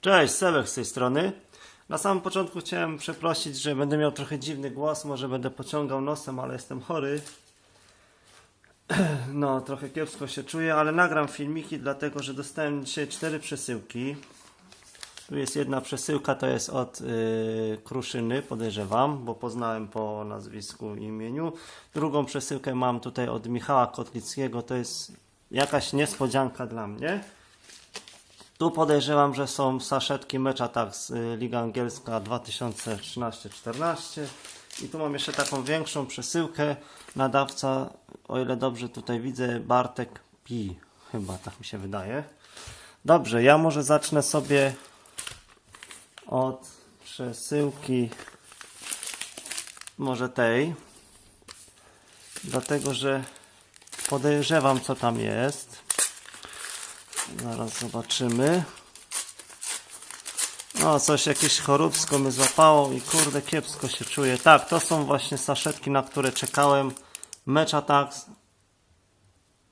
Cześć, Sebek z tej strony. Na samym początku chciałem przeprosić, że będę miał trochę dziwny głos, może będę pociągał nosem, ale jestem chory. No, trochę kiepsko się czuję, ale nagram filmiki, dlatego że dostałem dzisiaj cztery przesyłki. Tu jest jedna przesyłka, to jest od yy, Kruszyny, podejrzewam, bo poznałem po nazwisku i imieniu. Drugą przesyłkę mam tutaj od Michała Kotlickiego, to jest jakaś niespodzianka dla mnie. Tu podejrzewam, że są saszetki mecza tak z y, Liga Angielska 2013-14. I tu mam jeszcze taką większą przesyłkę. Nadawca, o ile dobrze tutaj widzę, Bartek Pi. Chyba tak mi się wydaje. Dobrze, ja może zacznę sobie od przesyłki może tej. Dlatego, że podejrzewam co tam jest. Zaraz zobaczymy. No, coś jakieś choróbsko mnie złapało i kurde kiepsko się czuję. Tak, to są właśnie saszetki, na które czekałem. Mecz Attacks.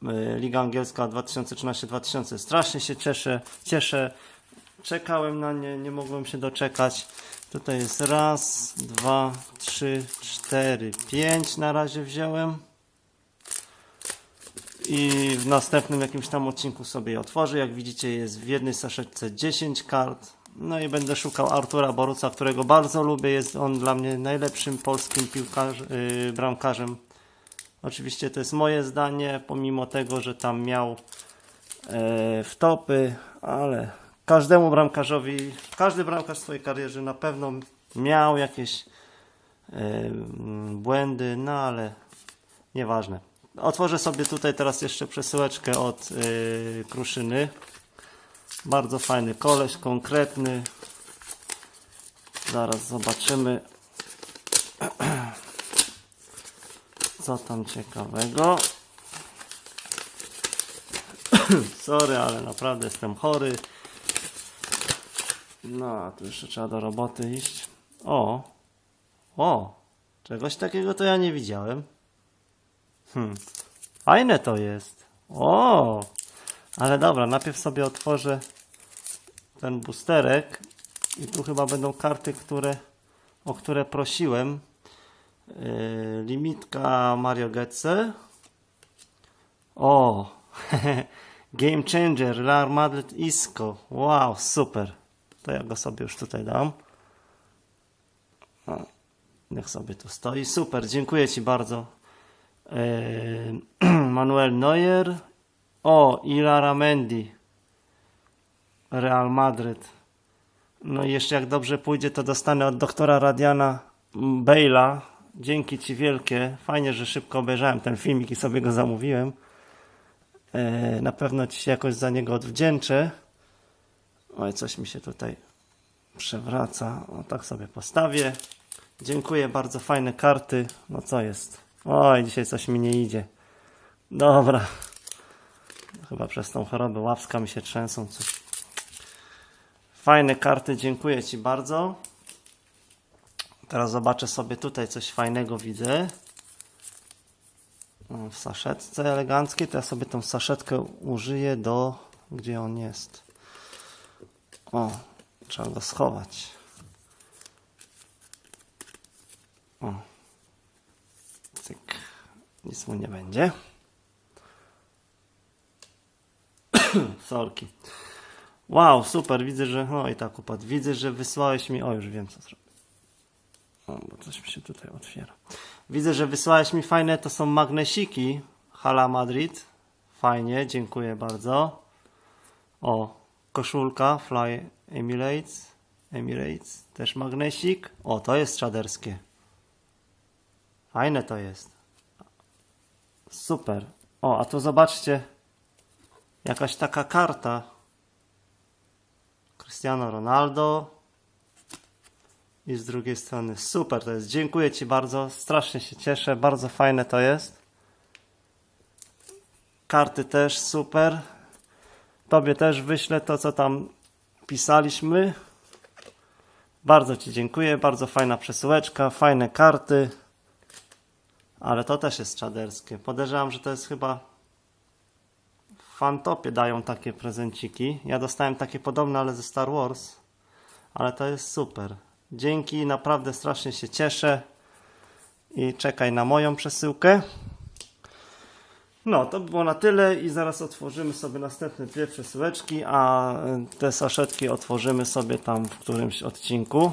y, Liga Angielska 2013-2000. Strasznie się cieszę. Cieszę. Czekałem na nie, nie mogłem się doczekać. Tutaj jest raz, dwa, trzy, cztery, pięć na razie wziąłem i w następnym jakimś tam odcinku sobie je otworzę. Jak widzicie jest w jednej saszetce 10 kart. No i będę szukał Artura Boruca, którego bardzo lubię. Jest on dla mnie najlepszym polskim piłkarzem, yy, bramkarzem. Oczywiście to jest moje zdanie, pomimo tego, że tam miał e, wtopy, ale każdemu bramkarzowi, każdy bramkarz w swojej karierze na pewno miał jakieś e, błędy, no ale nieważne. Otworzę sobie tutaj teraz jeszcze przesyłeczkę od yy, Kruszyny. Bardzo fajny koleś, konkretny. Zaraz zobaczymy, co tam ciekawego. Sorry, ale naprawdę jestem chory. No, a tu jeszcze trzeba do roboty iść. O, o, czegoś takiego to ja nie widziałem. Hmm. Fajne to jest. O! Ale dobra, najpierw sobie otworzę ten boosterek. I tu chyba będą karty, które, o które prosiłem. Yy, limitka Mario Getze. O! Game Changer, Real Madrid Isco. Wow, super. To ja go sobie już tutaj dam. O, niech sobie tu stoi. Super, dziękuję Ci bardzo. Manuel Neuer. O, Ilara Mendy. Real Madryt. No i jeszcze jak dobrze pójdzie, to dostanę od doktora Radiana Bale'a. Dzięki Ci wielkie. Fajnie, że szybko obejrzałem ten filmik i sobie go zamówiłem. Na pewno Ci się jakoś za niego odwdzięczę. Oj, coś mi się tutaj przewraca. O, tak sobie postawię. Dziękuję, bardzo fajne karty. No co jest? Oj, dzisiaj coś mi nie idzie. Dobra. Chyba przez tą chorobę łapska mi się trzęsą. Coś. Fajne karty, dziękuję Ci bardzo. Teraz zobaczę sobie tutaj coś fajnego widzę. W saszetce eleganckiej, to ja sobie tą saszetkę użyję do... Gdzie on jest? O, trzeba go schować. O. Nic mu nie będzie. Sorki. Wow, super, widzę, że... No i tak upadł. Widzę, że wysłałeś mi... O, już wiem, co zrobię. O, bo coś mi się tutaj otwiera. Widzę, że wysłałeś mi fajne, to są magnesiki. Hala Madrid. Fajnie, dziękuję bardzo. O, koszulka Fly Emirates. Emirates, też magnesik. O, to jest czaderskie. Fajne to jest. Super. O, a tu zobaczcie. Jakaś taka karta. Cristiano Ronaldo. I z drugiej strony super to jest. Dziękuję Ci bardzo. Strasznie się cieszę. Bardzo fajne to jest. Karty też super. Tobie też wyślę to, co tam pisaliśmy. Bardzo Ci dziękuję. Bardzo fajna przesyłeczka. Fajne karty. Ale to też jest czaderskie. Podejrzewam, że to jest chyba Fantopie dają takie prezenciki. Ja dostałem takie podobne, ale ze Star Wars. Ale to jest super. Dzięki, naprawdę strasznie się cieszę. I czekaj na moją przesyłkę. No, to by było na tyle i zaraz otworzymy sobie następne dwie przesyłeczki, a te saszetki otworzymy sobie tam w którymś odcinku.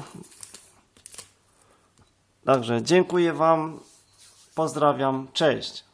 Także dziękuję Wam, pozdrawiam, cześć.